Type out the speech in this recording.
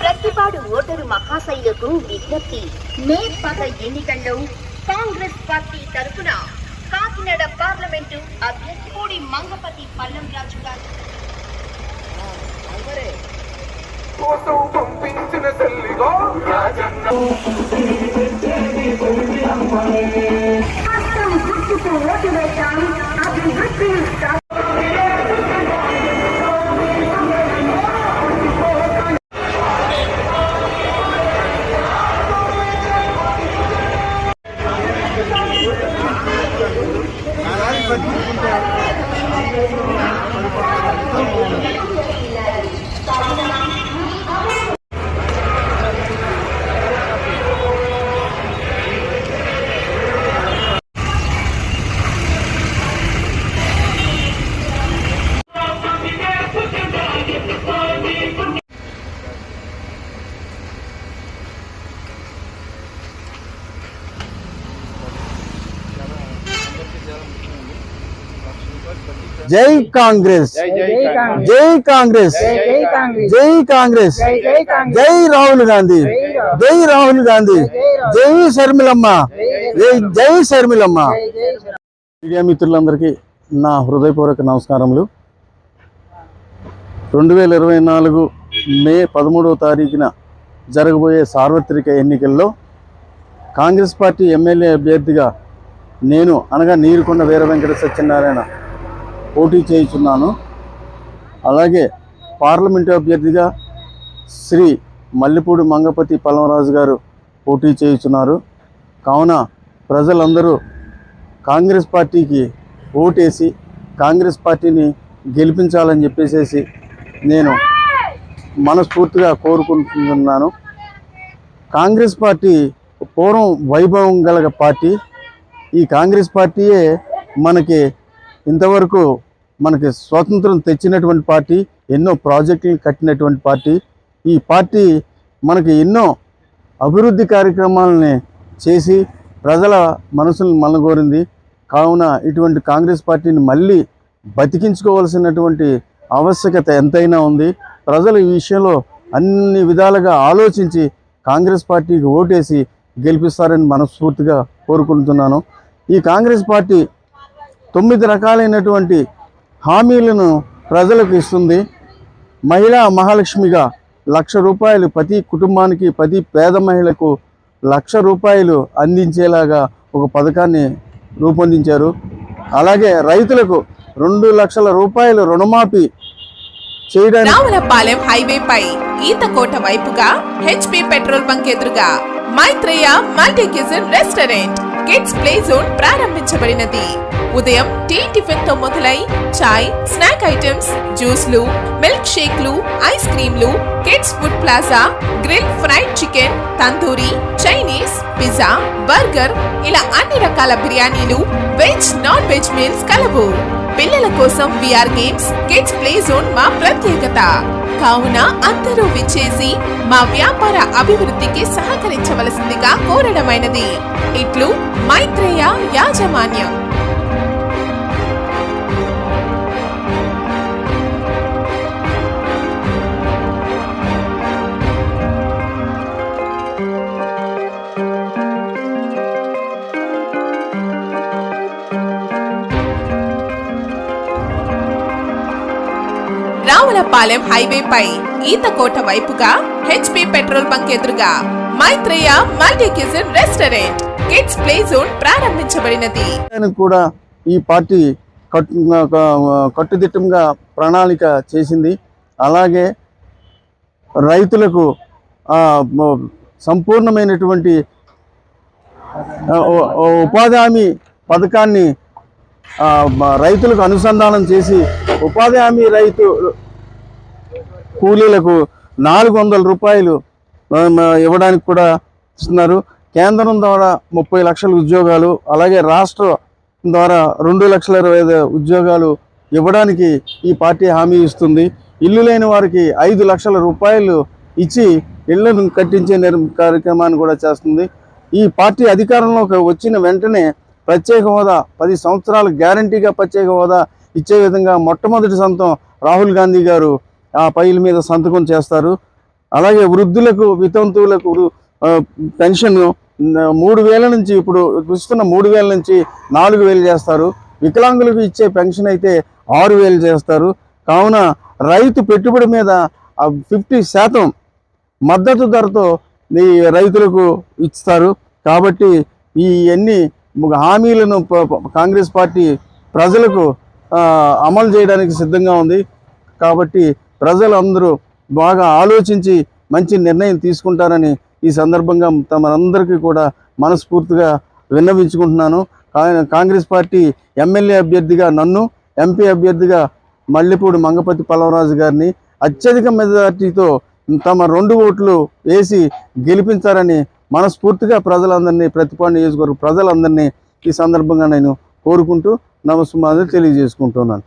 Prathipadu voter మహాశైలకు విజ్ఞప్తి. మే పద ఎన్నికల్లో కాంగ్రెస్ పార్టీ తరఫున కాకినాడ పార్లమెంటు అభ్యర్థి కోడి మంగపతి పల్లం రాజు గారు. పంపించిన తల్లిగా జై కాంగ్రెస్. జై కాంగ్రెస్. జై కాంగ్రెస్. జై రాహుల్ గాంధీ. జై రాహుల్. గాంధీ. జై శర్మిలమ్మ. జై జై శర్మిలమ్మ. మీడియా మిత్రులందరికీ నా హృదయపూర్వక నమస్కారములు. రెండు వేల ఇరవై నాలుగు మే పదమూడవ తారీఖున జరగబోయే సార్వత్రిక ఎన్నికల్లో కాంగ్రెస్ పార్టీ ఎమ్మెల్యే అభ్యర్థిగా నేను అనగా నీరుకొండ వీర వెంకట సత్యనారాయణ పోటీ చేయుచున్నాను. అలాగే పార్లమెంటు అభ్యర్థిగా శ్రీ మల్లెపూడి మంగపతి పలమరాజు గారు పోటీ చేయుచున్నారు. కావున ప్రజలందరూ కాంగ్రెస్ పార్టీకి ఓటేసి కాంగ్రెస్ పార్టీని గెలిపించాలని చెప్పేసి నేను మనస్ఫూర్తిగా కోరుకుంటున్నాను. కాంగ్రెస్ పార్టీ పూర్వం వైభవం గల పార్టీ. ఈ కాంగ్రెస్ పార్టీయే మనకి ఇంతవరకు మనకి స్వాతంత్రం తెచ్చినటువంటి పార్టీ ఎన్నో ప్రాజెక్టులు కట్టినటువంటి పార్టీ. ఈ పార్టీ మనకి ఎన్నో అభివృద్ధి కార్యక్రమాలని చేసి ప్రజల మనసులను మనగోరింది కావున ఇటువంటి కాంగ్రెస్ పార్టీని మళ్ళీ బతికించుకోవాల్సినటువంటి ఆవశ్యకత ఎంతైనా ఉంది. ప్రజలు ఈ విషయంలో అన్ని విధాలుగా ఆలోచించి కాంగ్రెస్ పార్టీకి ఓటేసి గెలిపిస్తారని మనస్ఫూర్తిగా కోరుకుంటున్నాను. ఈ కాంగ్రెస్ పార్టీ తొమ్మిది రకాలైనటువంటి హామీలను ప్రజలకు ఇస్తుంది. మహిళా మహాలక్ష్మిగా లక్ష రూపాయలు ప్రతి కుటుంబానికి ప్రతి పేద మహిళకు లక్ష రూపాయలు అందించేలాగా ఒక పథకాన్ని రూపొందించారు. అలాగే రైతులకు రెండు లక్షల రూపాయలు రుణమాఫీ చేయడానికి రావులపాలెం హైవే పై ఈతకోట వైపుగా హెచ్పి పెట్రోల్ బంక్ ఎదురుగా Maitreya multi kitchen restaurant. Kids play zone ప్రారంభించబడినది. ఉదయం టీ టిఫిన్తో మొదలై చాయ్ స్నాక్ ఐటమ్స్ జ్యూస్లు మిల్క్ షేక్లు ice క్రీంలు kids food plaza grill fried chicken tandoori Chinese pizza burger ఇలా అన్ని రకాల బిర్యానీలు వెజ్ నాన్ వెజ్ మీల్స్ కలవు. పిల్లల కోసం VR games kids play zone మా ప్రత్యేకత. కావున అందరూ విచ్చేసి మా వ్యాపార అభివృద్ధికి సహకరించవలసిందిగా కోరడమైనది. ఇట్లు మైత్రేయ యాజమాన్యం. రావులపాలెం హైవే పై ఈతకోట వైపుగా హెచ్పి పెట్రోల్ బంక్ ఎదురుగా Maitreya multi kitchen restaurant. Kids play zone ప్రారంభించబడినది. కూడా ఈ పార్టీ కట్టు కట్టుదిట్టంగా ప్రణాళిక చేసింది. అలాగే రైతులకు సంపూర్ణమైనటువంటి ఉపాధి హామీ పథకాన్ని రైతులకు అనుసంధానం చేసి ఉపాధి హామీ రైతు కూలీలకు నాలుగు వందల రూపాయలు ఇవ్వడానికి కూడా ఇస్తున్నారు. కేంద్రం ద్వారా ముప్పై లక్షల ఉద్యోగాలు అలాగే రాష్ట్ర ద్వారా రెండు లక్షల ఇరవై ఉద్యోగాలు ఇవ్వడానికి ఈ పార్టీ హామీ ఇస్తుంది. ఇల్లు లేని వారికి ఐదు లక్షల రూపాయలు ఇచ్చి ఇళ్ళను కట్టించే కార్యక్రమాన్ని కూడా చేస్తుంది. ఈ పార్టీ అధికారంలోకి వచ్చిన వెంటనే ప్రత్యేక హోదా పది సంవత్సరాలు గ్యారంటీగా ప్రత్యేక హోదా ఇచ్చే విధంగా మొట్టమొదటి సంతం రాహుల్ గాంధీ గారు ఆ పైల మీద సంతకం చేస్తారు. అలాగే వృద్ధులకు వితంతువులకు పెన్షన్ మూడు వేల నుంచి ఇప్పుడు ఇస్తున్న మూడు వేల నుంచి నాలుగు వేలు చేస్తారు. వికలాంగులకు ఇచ్చే పెన్షన్ అయితే ఆరు వేలు చేస్తారు. కావున రైతు పెట్టుబడి మీద ఫిఫ్టీ శాతం మద్దతు ధరతో ఈ రైతులకు ఇస్తారు. కాబట్టి ఈ అన్ని హామీలను కాంగ్రెస్ పార్టీ ప్రజలకు అమలు చేయడానికి సిద్ధంగా ఉంది. కాబట్టి ప్రజలందరూ బాగా ఆలోచించి మంచి నిర్ణయం తీసుకుంటారని ఈ సందర్భంగా తమరందరికీ కూడా మనస్ఫూర్తిగా విన్నవించుకుంటున్నాను. కాంగ్రెస్ పార్టీ ఎమ్మెల్యే అభ్యర్థిగా నన్ను ఎంపీ అభ్యర్థిగా మల్లెపూడి మంగపతి పల్లవరాజు గారిని అత్యధిక మెజార్టీతో తమ రెండు ఓట్లు వేసి గెలిపించారని మనస్ఫూర్తిగా ప్రజలందరినీ ప్రతిపాడు నియోజకవర్గ ప్రజలందరినీ ఈ సందర్భంగా నేను కోరుకుంటూ నమస్కారాలు తెలియజేసుకుంటున్నాను.